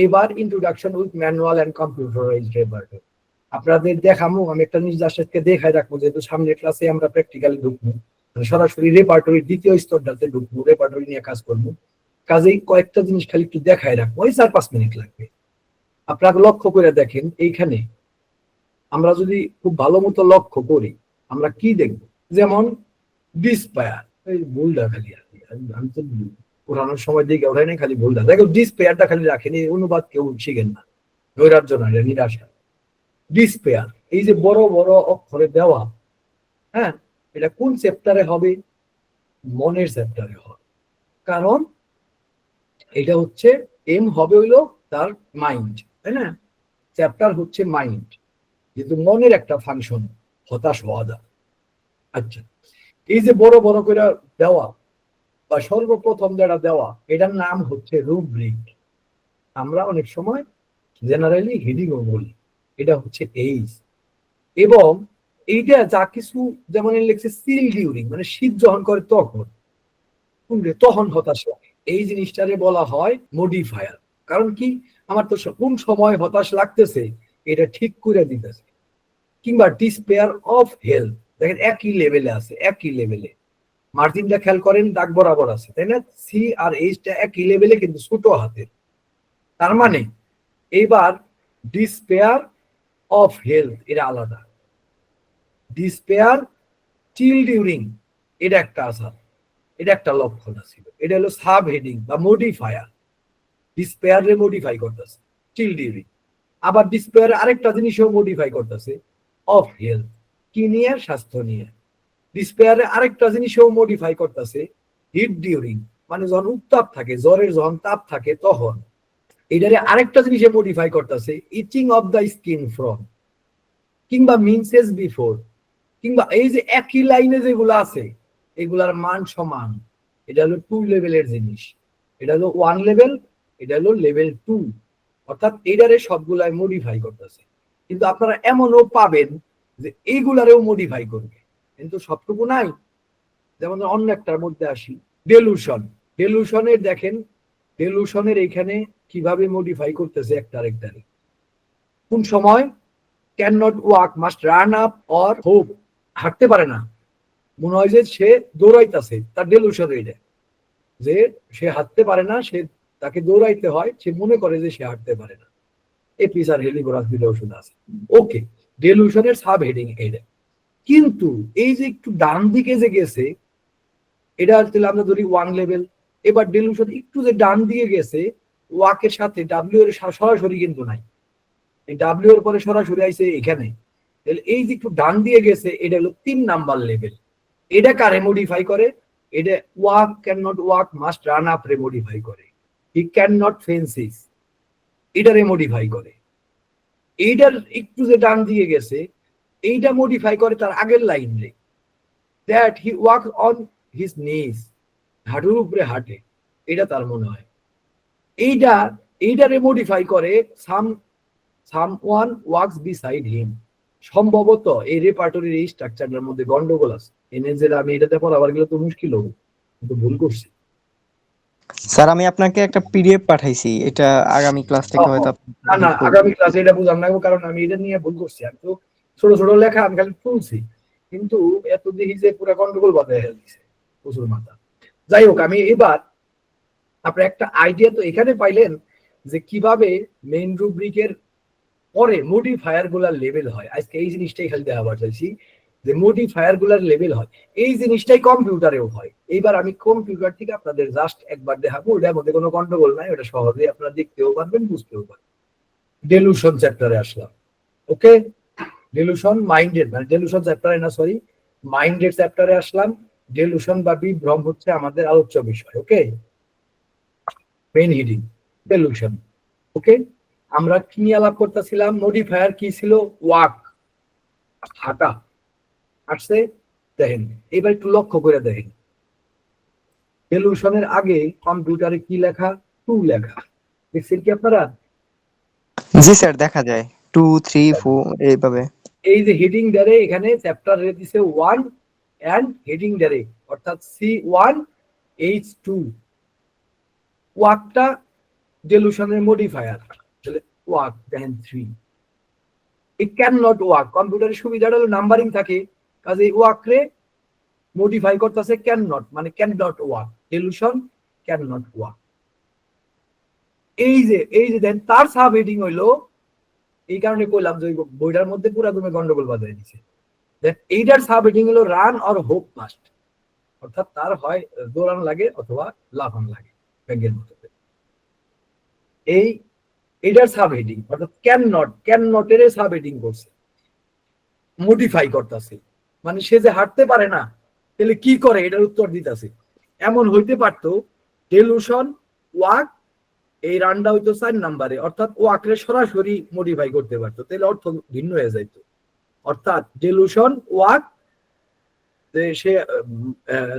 এইবার introduction with manual and computerize repertory আপনাদের দেখামো, আমি একটা জিনিস আজকে দেখাই রাখব, যেহেতু সামনের ক্লাসে আমরা প্র্যাকটিক্যালি ঢুকবো। মানে সরাসরি রেপার্টরির দ্বিতীয় স্তরটাতে ঢুকবো রেপার্টরি নিয়ে কাজ করব। কাজেই কয়েকটা জিনিস খালি একটু দেখাই রাখব, ওই চার পাঁচ মিনিট লাগবে। আপনারা লক্ষ্য করে দেখেন, এইখানে আমরা যদি খুব ভালো মতো লক্ষ্য করি, আমরা কি দেখব? যেমন ডিসপায়ার এই ভুলটা খালি আর আমি তো পুরানোর সময় দিকে ওঠাই নাই খালি ভুলটা দেখো ডিসপেয়ারটা খালি রাখেন, অনুবাদ কেউ শিখেন না। নৈরাজ্য না এটা নিরাশা। ডিসপেয়ার এই যে বড় বড় অক্ষরে দেওয়া হ্যাঁ এটা কোন চ্যাপ্টারে হবে? মনের চ্যাপ্টারে হবে। কারণ এটা হচ্ছে এম হবে হইল তার মাইন্ড তাই না? চ্যাপ্টার হচ্ছে মাইন্ড কিন্তু মনের একটা ফাংশন হতাশ হওয়া দা আচ্ছা এই যে বড় বড় করে দেওয়া বা সর্বপ্রথম যেটা দেওয়া, এটার নাম হচ্ছে রুব্রিক। আমরা অনেক সময় জেনারেলি হিডিংও বলি, এটা হচ্ছে এইজ এবং এইটা যা কিছু যেমন লেখছে সিল ডিউরিং মানে শীত যখন করে তখন তখন হতাশ লাগে। এই জিনিসটারে বলা হয় মডিফায়ার কারণ কি? আমার তো কোন সময় হতাশ লাগতেছে, এটা ঠিক করে দিতেছে। কিংবা ডিসপেয়ার অফ হেলথ দেখেন একই লেভেলে আছে, একই লেভেলে মার্জিনটা খেয়াল করেন, দাগ বরাবর আছে, তাই না? সি আর এইচটা একই লেভেলে কিন্তু ছোট হাতের তার মানে এইবার ডিসপেয়ার অফ হেলথ এটা আলাদা। ডিসপেয়ার চিল ডিউরিং এটা একটা আসার, এটা একটা লক্ষণ ছিল এটা হলো সাব হেডিং বা মডিফায়ার ডিসপেয়ারে মডিফাই করতেছে চিল ডিউরিং আবার ডিসপেয়ারে আরেকটা জিনিসও মডিফাই করতেছে অফ হেলথ কি নিয়ে? স্বাস্থ্য নিয়ে। ডিসপেয়ারে আরেকটা জিনিসও মডিফাই করতেছে হিট ডিউরিং মানে যখন উত্তাপ থাকে, জ্বরের যখন তাপ থাকে তখন। এটারে আরেকটা জিনিসে মডিফাই করতেছে itching of the skin from কিংবা মিনসেস বিফোর কিংবা এই যে একই লাইনে যেগুলো আছে, এগুলার মান সমান। এটা হলো টু লেভেলের জিনিস। এটা হলো ওয়ান লেভেল এটা হলো লেভেল টু অর্থাৎ এটারে সবগুলাই মডিফাই করতেছে। কিন্তু আপনারা এমনও পাবেন যে এইগুলারেও মডিফাই করবে। কিন্তু সবটুকু নাই। যেমন অন্য একটার মধ্যে আসি। ডেলুশন ডেলুশনের দেখেন ডেলুশনের এইখানে কীভাবে মডিফাই করতেছে একটা আরেকটারে কোন সময়? Can not walk must run up or hop হাঁটতে পারে না। মনে হয় যে সে দৌড়াইতেছে, তার ডেলুশন এইটা। যে সে হাঁটতে পারে না, সে তাকে দৌড়াইতে হয়, সে মনে করে যে সে হাঁটতে পারে না। এপিস আর হেলিগোরাস দিলে ওষুধ আছে। ওকে ডেলুশনের সাব হেডিং এইটা। কিন্তু এই যে একটু ডান দিকে যে গেছে, এটা তাহলে আমরা ধরি ওয়ান লেভেল এবার ডেলুশন একটু যে ডান দিয়ে গেছে ওয়াকের সাথে ডাব্লিউ এর সরাসরি কিন্তু নাই। এই ডাব্লিউ এর পরে সরাসরি আইছে এখানে। তাহলে এই যে একটু ডান দিয়ে গেছে, এটা হলো তিন নাম্বার লেভেল এটা কারে মডিফাই করে? এটা walk can not walk must run up রে মডিফাই করে। হি ক্যান নট ফেন্সিস এটারে মডিফাই করে। এইটার একটু যে ডান দিয়ে গেছে এইটা মডিফাই করে তার আগের লাইন রে। That he walk on his নিজ হাঁটুর উপরে হাঁটে এটা তার মনে হয়। এইটা এইটারে মডিফাই করে some some one walks beside him সম্ভবত এই রেপার্টরির এই স্ট্রাকচারটার মধ্যে গন্ডগোল আছে। এনে যে আমি এটাতে পড়াবার গেলে তো মুশকিল হবে। কিন্তু ভুল করছি। স্যার আমি আপনাকে একটা পিডিএফ পাঠাইছি। এটা আগামী ক্লাস থেকে হয়তো না না আগামী ক্লাসে এটা বুঝলাম না কারণ আমি এটা নিয়ে ভুল করছি। আমি তো ছোট ছোট লেখা আমি খালি তুলছি কিন্তু এত দেখি যে পুরো গন্ডগোল বাজায় দিছে প্রচুর মাথা। যাই হোক, আমি এবার আপনার একটা আইডিয়া তো এখানে পাইলেন যে কীভাবে মেইন রুব্রিকের পরে মডিফায়ারগুলার লেভেল হয়। আজকে এই জিনিসটাই খালি দেখাবার চাইছি যে মডিফায়ারগুলার লেভেল হয়। এই জিনিসটাই কম্পিউটারেও হয়। এইবার আমি কম্পিউটার থেকে আপনাদের জাস্ট একবার দেখাবো, ওটার মধ্যে কোনো গন্ডগোল নাই, ওটা সহজেই আপনারা দেখতেও পারবেন, বুঝতেও পারবেন। ডেলুশন চ্যাপ্টারে আসলাম। ওকে ডেলুশন মাইন্ডেড মানে ডেলুশন চ্যাপ্টারে না সরি মাইন্ডেড চ্যাপ্টারে আসলাম। ডেলুশন বা বিভ্রম হচ্ছে আমাদের আলোচ্য বিষয় okay main heading delusion okay আমরা কি নিয়ে আলাপ করতেছিলাম? মডিফায়ার কি ছিল? ওয়াক হাঁটা আসছে দেখেন, এবার একটু লক্ষ্য করে দেখেন। ডেলুশনের আগে কম্পিউটারে কি লেখা? টু লেখা, দেখছেন কি আপনারা? জি স্যার, দেখা যায়। টু থ্রি ফোর এইভাবে। এই যে হেডিং ডারে এখানে চ্যাপ্টার রে দিছে ওয়ান অ্যান্ড হেডিং ডারে অর্থাৎ সি ওয়ান এইচ টু ওয়াকটা ডেলুশনের মডিফায়ার তাহলে ওয়াক দেখেন three it can not walk কম্পিউটারের সুবিধাটা হলো নাম্বারিং থাকে, কাজে ওয়াক রে মডিফাই করতেছে ক্যান নট মানে can not walk delusion can not walk এই যে এই যে দেন তার সাব হেডিং হইল এই কারণে কইলাম যে বইটার মধ্যে পুরা তুমি গন্ডগোল বাজায় দিছে। এইটার সাব হেডিং হলো রান অর হোপ মাস্ট অর্থাৎ তার হয় দৌড়ান লাগে অথবা লাফান লাগে ব্যাংকের মতো এই এটার সাব হেডিং অর্থাৎ ক্যান নট ক্যান নটের সাব হেডিং করছে। মডিফাই করতেছে। মানে সে যে হাঁটতে পারে না, তাহলে কি করে? এটার উত্তর দিতেছে। এমন হইতে পারতো ডেলুশন ওয়াক এই রানটা হইতো চার নাম্বারে। অর্থাৎ ওয়াকরে সরাসরি মডিফাই করতে পারতো। তাহলে অর্থ ভিন্ন হয়ে যাইতো। অর্থাৎ ডেলুশন ওয়াক সে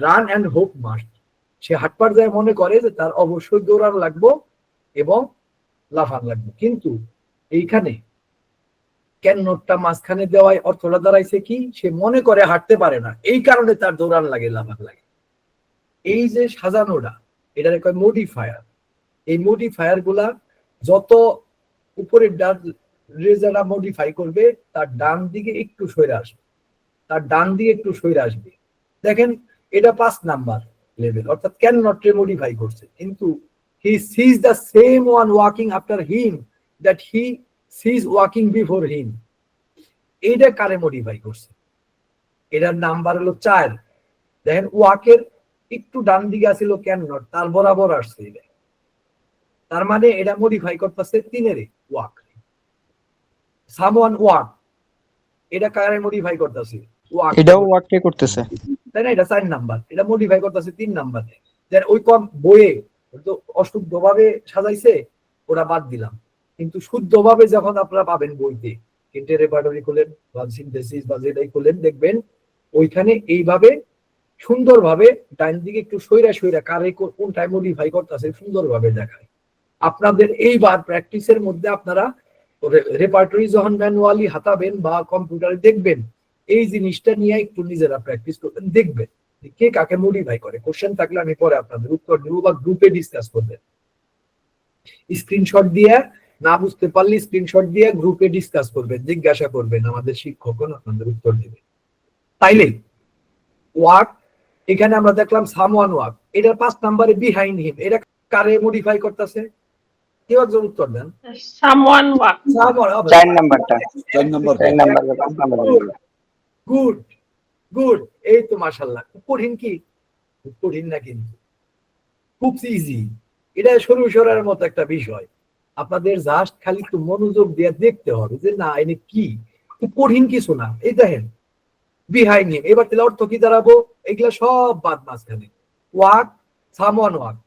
রান অ্যান্ড হোপ মাস্ট সে হাটপাট যায় মনে করে যে তার অবশ্যই দৌড়ান লাগবো এবং লাফান লাগবে। কিন্তু এইখানে কেন নোটটা মাঝখানে দেওয়ায় অর্থটা দাঁড়াইছে কি? সে মনে করে হাঁটতে পারে না। এই কারণে তার দৌড়ান লাগে, লাফান লাগে। এই যে সাজানোটা এটার কয় মডিফায়ার এই মডিফায়ারগুলা যত উপরের ডান মডিফাই করবে, তার ডান দিকে একটু সরে আসবে। তার ডান দিকে একটু সরে আসবে। দেখেন, এটা পাঁচ নাম্বার লেভেল অর্থাৎ ক্যান নট মডিফাই করছে? কিন্তু he sees the same one walking after him that he sees walking before him এইটা কারে মডিফাই করছে? এটার নাম্বার হলো চার। দেখেন ওয়াকের একটু ডান দিকে আছিল ক্যান নট তার বরাবর আসছে। এটা তার মানে এটা মডিফাই করতেছে তিনেরে ওয়াক। সামওয়ান ওয়াক এটা কারে মডিফাই করতেছে? ওয়াক। এটাও করতেছে। তাই না? এটা চার নাম্বার। এটা মডিফাই করতেছে তিন নাম্বার। ওই কম বইয়ে তো অশুদ্ধ ভাবে সাজাইছে ওটা বাদ দিলাম। কিন্তু শুদ্ধ ভাবে যখন আপনারা পাবেন বইতে কেন্টে রেপার্টরি খুলেন বা সিনথেসিস বা যেটাই খুলেন দেখবেন ওইখানে এইভাবে সুন্দরভাবে ডাইন দিকে একটু সইরা সইরা কারে কোনটায় মডিফাই করতেছে সুন্দরভাবে দেখায়। আপনাদের এইবার প্র্যাকটিসের মধ্যে আপনারা রেপার্টরি যখন ম্যানুয়ালি হাতাবেন বা কম্পিউটারে দেখবেন, এই জিনিসটা নিয়ে একটু নিজেরা প্র্যাকটিস করবেন, দেখবেন কে কাকে মডিফাই করে। কোশ্চেন থাকলে আমি পরে আপনাদের উত্তর দিব বা গ্রুপে ডিসকাস করবেন স্ক্রিনশট দিয়ে, না বুঝতে পারলে স্ক্রিনশট দিয়ে গ্রুপে ডিসকাস করবেন, জিজ্ঞাসা করবেন আমাদের শিক্ষকগণ আপনাদের উত্তর দেবে তাইলে ওয়ার্ক এখানে আমরা দেখলাম সামওয়ান ওয়াক এটার পাঁচ নাম্বারে বিহাইন্ড হিম এটা কারে মডিফাই করতেছে? কেউ একজন উত্তর দেন। Someone চার নাম্বারটা চার নম্বর চার নাম্বার গুড গুড এই তো মাশাল্লাহ খুব কঠিন কি? খুব কঠিন না কিন্তু। খুব ইজি এটা সরু সরার মতো একটা বিষয়। আপনাদের জাস্ট খালি একটু মনোযোগ দিয়ে দেখতে হবে যে না এনে কি? খুব কঠিন কিছু না। এই দেখেন বিহাইন্ড হিম এবার তাহলে অর্থ কি দাঁড়াবো? এগুলা সব বাদ মাঝখানে। ওয়াক সামওয়ান ওয়াক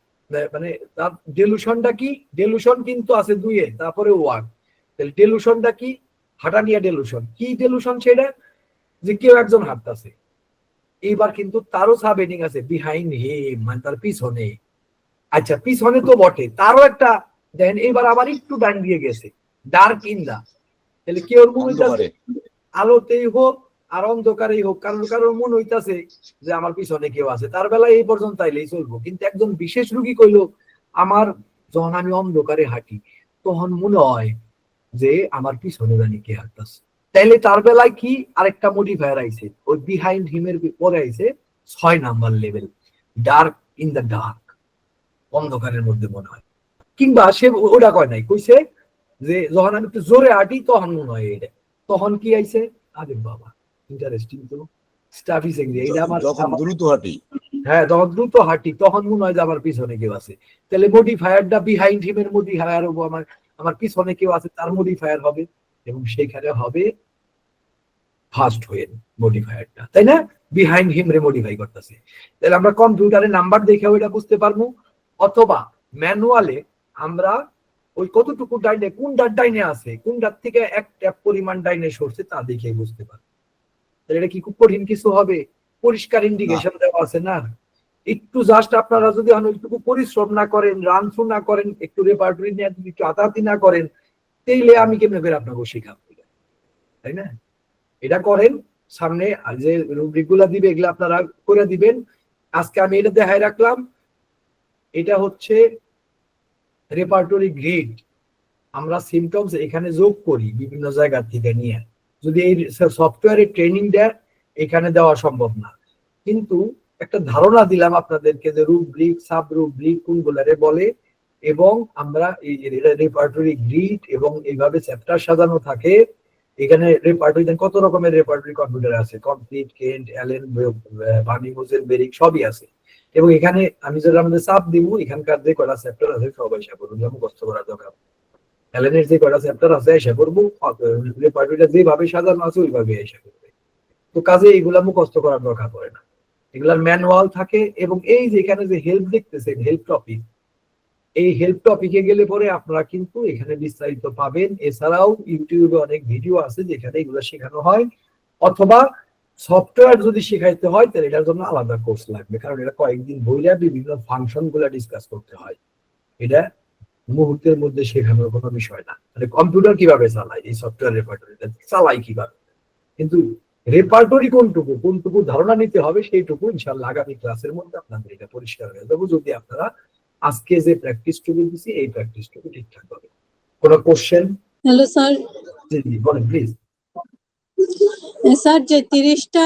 মানে তার ডেলুশনটা কি? ডেলুশন কিন্তু আছে দুইয়ে তারপরে ওয়াক তাহলে ডেলুশনটা কি? হাঁটানিয়া ডেলুশন কি ডেলুশন সেটা? যে কেউ একজন হাঁটতেছে। এইবার কিন্তু তারও সাব হেডিং আছে বিহাইন্ড হিম মানে তার পিছনে। আচ্ছা পিছনে তো বটে তারও একটা দেখেন এইবার আবার একটু ডান দিয়ে গেছে। ডার্ক ইন দা তাহলে কেউ আলোতেই হোক আর অন্ধকারেই হোক, কারণ কারোর মনে হইতাছে যে আমার পিছনে কেউ আছে। তার বেলায় এই পর্যন্ত আইলেই চলবো। কিন্তু একজন বিশেষ রুগী কইলো, আমার যখন আমি অন্ধকারে হাঁটি, তখন মনে হয় যে আমার পিছনে জানি কে হাঁটতেছে। তাইলে তার বেলায় কি আরেকটা মডিফায়ার আইছে? ওই বিহাইন্ড হিমের পরে আইছে ছয় number level dark in the dark অন্ধকারের মধ্যে মনে হয়। কিংবা সে ওটা কয় নাই, কইছে যে যখন আমি একটু জোরে হাঁটি, তখন মনে হয় এটা। তখন কি আইছে? আরে বাবা। ইন্টারেস্টিং তো। স্টাফি সেগ্রি এটা আমার যখন দ্রুত হাঁটি। হ্যাঁ যখন দ্রুত হাঁটি তখন মনে হয় যে আমার পিছনে কেউ আছে। তাহলে মডিফায়ারটা বিহাইন্ড হিমের মডিফায়ার হব আমার আমার পিছনে কেউ আছে তার মডিফায়ার হবে। এবং সেখানে হবে ফার্স্ট হয়ে মডিফায়ারটা তাই না? বিহাইন্ড হিম রে মডিফাই করতেছে। তাহলে আমরা কম্পিউটারে নাম্বার দেখেও এটা বুঝতে পারব। অথবা ম্যানুয়ালে আমরা ওই কতটুকু ডাইনে কোনটার ডাইনে আছে? কোনটার থেকে এক ট্যাপ পরিমাণ ডাইনে সরছে তা দেখে বুঝতে পারব। তাহলে এটা কি খুব কঠিন কিছু হবে? পরিষ্কার ইন্ডিকেশন দেওয়া আছে না? একটু জাস্ট আপনারা যদি একটু পরিশ্রম না করেন রান থ্রু না করেন একটু রেপার্টরি নিয়ে যদি একটু আতাতি না করেন তাইলে আমি কেমনে করে আপনাকে শেখাবো? তাই না? এটা করেন সামনে আর যে রুব্রিকগুলা দিবে এগুলো আপনারা করে দিবেন। আজকে আমি এটা দেখায় রাখলাম। এটা হচ্ছে রেপার্টরি গ্রিড আমরা সিমটমস এখানে যোগ করি বিভিন্ন জায়গা থেকে নিয়ে। যদি এই সফটওয়্যারের ট্রেনিং দেয়, এখানে দেওয়া সম্ভব না। কিন্তু একটা ধারণা দিলাম আপনাদেরকে যে রুব্রিক সাব রুব্রিক কোনগুলারে বলে এবং আমরা এই রেপার্টরি গ্রিড এবং এইভাবে চ্যাপ্টার সাজানো থাকে, এখানে রেপার্টরি কত রকমের রেপার্টরি কম্পিউটার আছে। Complete Kent Allen Barney Mosel Boericke সবই আছে। এবং এখানে আমি যেটা আমাদের চাপ দিব, এখানকার যে কটা চ্যাপ্টার আছে, সবাই যে মুখস্থ করা দরকার। অ্যালেনের যে চ্যাপ্টার আছে আশা করব। রেপার্টরিটা যেভাবে সাজানো আছে ওইভাবে আশা করবে। তো কাজে মুখস্থ করার দরকার পড়ে না। এগুলার ম্যানুয়াল থাকে এবং এই যে এখানে যে হেল্প দেখতেছেন হেল্প টপিক এই হেল্প টপিকে গেলে পরে আপনারা কিন্তু এখানে বিস্তারিত পাবেন। এছাড়াও ইউটিউবে অনেক ভিডিও আছে যেখানে এগুলো শেখানো হয়। অথবা সফটওয়্যার যদি শেখাইতে হয়, তাহলে এটার জন্য আলাদা কোর্স লাগবে। কারণ এটা কয়েকদিন বইলে বিভিন্ন ফাংশনগুলা ডিসকাস করতে হয়। এটা মুহূর্তের মধ্যে শেখানোর কোনো বিষয় না। মানে কম্পিউটার কীভাবে চালায় এই সফটওয়্যার রেপার্টরিটা চালাই কীভাবে? কিন্তু রেপার্টরি কোনটুকু? কোনটুকু ধারণা নিতে হবে সেইটুকু ইনশাল্লাহ আগামী ক্লাসের মধ্যে আপনাদের এটা পরিষ্কার হয়ে যাব। যদি আপনারা আজকে যে প্র্যাকটিসটুকু দিছি এই প্র্যাকটিসটুকু ঠিকঠাক হবে। কোনো কোশ্চেন হ্যালো স্যার জি জি বলেন প্লিজ স্যার যে তিরিশটা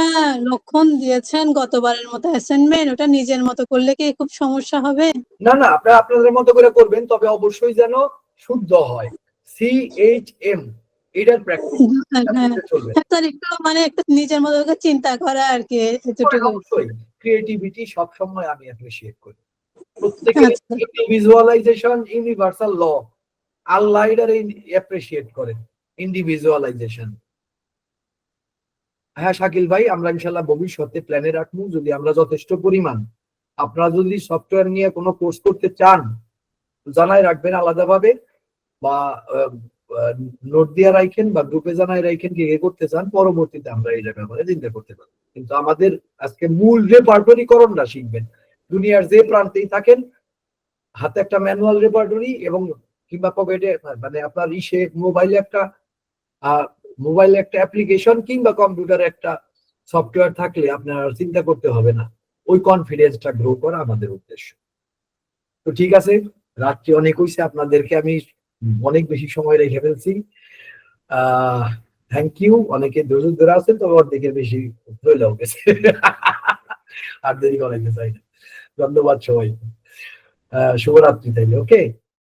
লক্ষণ দিয়েছেন গতবারের মতো অ্যাসাইনমেন্ট ওটা নিজের মতো করলে কি খুব সমস্যা হবে? না না আপনারা আপনাদের মতো করে করবেন তবে অবশ্যই যেন শুদ্ধ হয়। সি এইচ এম এটার প্র্যাকটিস হ্যাঁ। হ্যাঁ, স্যার একটু মানে একটু নিজের মতো করে চিন্তা করা আর কি অবশ্যই। ক্রিয়েটিভিটি সব সময় আমি অ্যাপ্রিশিয়েট করি। প্রত্যেকের। ইন্ডিভিজুয়ালাইজেশন ইউনিভার্সাল ল আল্লাহ এটার অ্যাপ্রিশিয়েট করেন। ইন্ডিভিজুয়ালাইজেশন হ্যাঁ শাকিল ভাই, আমরা ইনশাল্লাহ ভবিষ্যতে প্ল্যানে রাখব। যদি আমরা যথেষ্ট পরিমাণ, আপনারা যদি সফটওয়্যার নিয়ে কোনো কোর্স করতে চান জানাই রাখবেন আলাদাভাবে বা নোট দিয়ে রাখেন বা গ্রুপে জানাই রাখেন কি কে করতে চান, পরবর্তীতে আমরা এই ব্যাপারে চিন্তা করতে পারব। কিন্তু আমাদের আজকে মূল রেপার্টরিকরণটা শিখবেন। দুনিয়ার যে প্রান্তেই থাকেন, হাতে একটা ম্যানুয়াল রেপার্টরি এবং কিংবা পকেটে মানে আপনার ইসে মোবাইলে একটা মোবাইলে একটা অ্যাপ্লিকেশন কিংবা কম্পিউটারে একটা সফটওয়্যার থাকলে আপনার আর চিন্তা করতে হবে না। ওই কনফিডেন্সটা গ্রো করা আমাদের উদ্দেশ্য। তো ঠিক আছে, রাত্রি অনেক হয়েছে আপনাদেরকে আমি অনেক বেশি সময় রেখে ফেলছি। থ্যাংক ইউ অনেকে ধৈর্য ধরে আছেন, তবে অর্ধেকের বেশি রইলেও গেছে। আর দেরি করাইতে চাই না। ধন্যবাদ সবাই শুভরাত্রি তাইলে ওকে